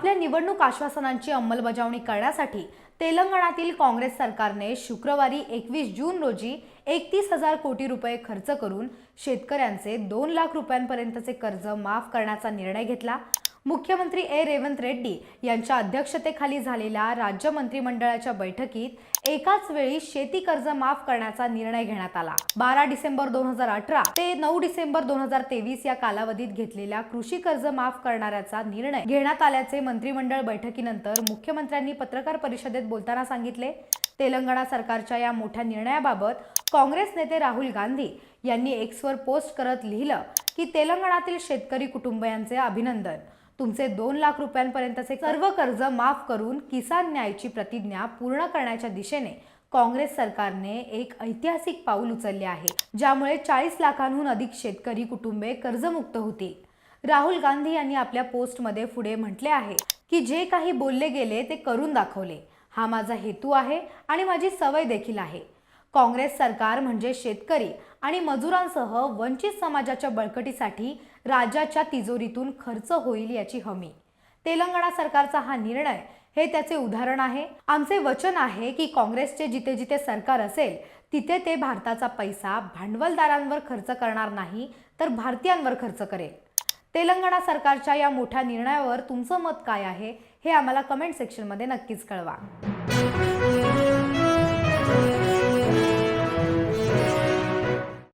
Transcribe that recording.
आपल्या निवडणूक आश्वासनांची अंमलबजावणी करण्यासाठी तेलंगणातील काँग्रेस सरकारने शुक्रवारी एकवीस जून रोजी एकतीस हजार कोटी रुपये खर्च करून शेतकऱ्यांचे दोन लाख रुपयांपर्यंतचे कर्ज माफ करण्याचा निर्णय घेतला. मुख्यमंत्री ए. रेवंत रेड्डी यांच्या अध्यक्षतेखाली झालेल्या राज्य मंत्रिमंडळाच्या बैठकीत एकाच वेळी शेती कर्ज माफ करण्याचा निर्णय घेण्यात आला. बारा डिसेंबर दोन हजार अठरा ते नऊ डिसेंबर दोन हजार तेवीस या कालावधीत घेतलेल्या कृषी कर्ज माफ करणाऱ्याचा निर्णय घेण्यात आल्याचे मंत्रिमंडळ बैठकीनंतर मुख्यमंत्र्यांनी पत्रकार परिषदेत बोलताना सांगितले. तेलंगणा सरकारच्या या मोठ्या निर्णयाबाबत काँग्रेस नेते राहुल गांधी यांनी एक्सवर पोस्ट करत लिहिलं की तेलंगणातील शेतकरी कुटुंबियांचे अभिनंदन. तुमचे दोन लाख रुपयांपर्यंतचे सर्व कर्ज माफ करून किसान न्यायची प्रतिज्ञा पूर्ण करण्याच्या दिशेने काँग्रेस सरकारने एक ऐतिहासिक पाऊल उचलले आहे ज्यामुळे चाळीस लाखांहून अधिक शेतकरी कुटुंबे कर्जमुक्त होतील. राहुल गांधी यांनी आपल्या पोस्टमध्ये पुढे म्हटले आहे की जे काही बोलले गेले ते करून दाखवले. हा माझा हेतू आहे आणि माझी सवय देखील आहे. काँग्रेस सरकार म्हणजे शेतकरी आणि मजुरांसह वंचित समाजाच्या बळकटीसाठी राज्याच्या तिजोरीतून खर्च होईल याची हमी. तेलंगणा सरकारचा हा निर्णय हे त्याचे उदाहरण आहे. आमचे वचन आहे की काँग्रेसचे जिथे जिथे सरकार असेल तिथे ते भारताचा पैसा भांडवलदारांवर खर्च करणार नाही तर भारतीयांवर खर्च करेल. तेलंगणा सरकारच्या या मोठ्या निर्णयावर तुमचं मत काय आहे हे आम्हाला कमेंट सेक्शनमध्ये नक्कीच कळवा.